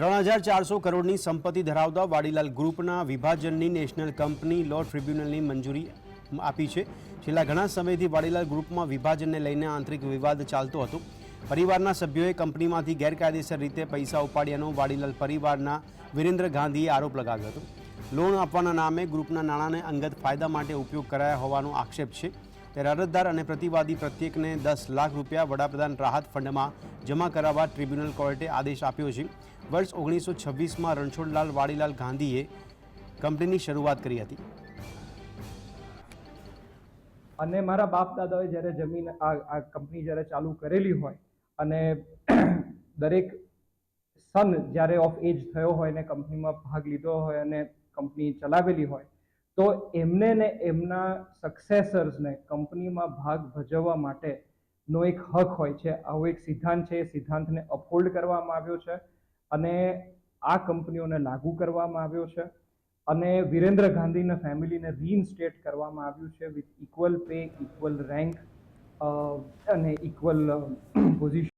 ત્રણ હજાર ચારસો કરોડની સંપત્તિ ધરાવતા વાડીલાલ ગ્રુપના વિભાજનની નેશનલ કંપની લો ટ્રિબ્યુનલની મંજૂરી આપી છે. છેલ્લા ઘણા સમયથી વાડીલાલ ગ્રુપમાં વિભાજનને લઈને આંતરિક વિવાદ ચાલતો હતો. પરિવારના સભ્યોએ કંપનીમાંથી ગેરકાયદેસર રીતે પૈસા ઉપાડ્યાનો વાડીલાલ પરિવારના વિરેન્દ્ર ગાંધીએ આરોપ લગાવ્યો હતો. લોન આપવાના નામે ગ્રુપના નાણાંને અંગત ફાયદા માટે ઉપયોગ કરાયા હોવાનો આક્ષેપ છે. ત્યારે અરજદાર અને પ્રતિવાદી પ્રત્યેકને દસ લાખ રૂપિયા વડાપ્રધાન રાહત ફંડમાં જમા કરાવવા ટ્રિબ્યુનલ કોર્ટે આદેશ આપ્યો છે. વર્ષ ઓગણીસો છવ્વીસમાં રણછોડલાલ વાડીલાલ ગાંધીએ કંપનીની શરૂઆત કરી હતી. અને મારા બાપ દાદાએ જ્યારે જમીન આ કંપની જ્યારે ચાલુ કરેલી હોય અને દરેક સન જ્યારે ઓફ એજ થયો હોય અને કંપનીમાં ભાગ લીધો હોય અને કંપની ચલાવેલી હોય તો એમને ને એમના સક્સેસર્સને કંપનીમાં ભાગ ભજવવા માટેનો એક હક હોય છે. આવો એક સિદ્ધાંત છે. એ સિદ્ધાંતને અપહોલ્ડ કરવામાં આવ્યો છે અને આ કંપનીઓને લાગુ કરવામાં આવ્યો છે અને વિરેન્દ્ર ગાંધીના ફેમિલીને રીઇન્સ્ટેટ કરવામાં આવ્યું છે with equal pay equal rank અને ઇક્વલ પોઝિશન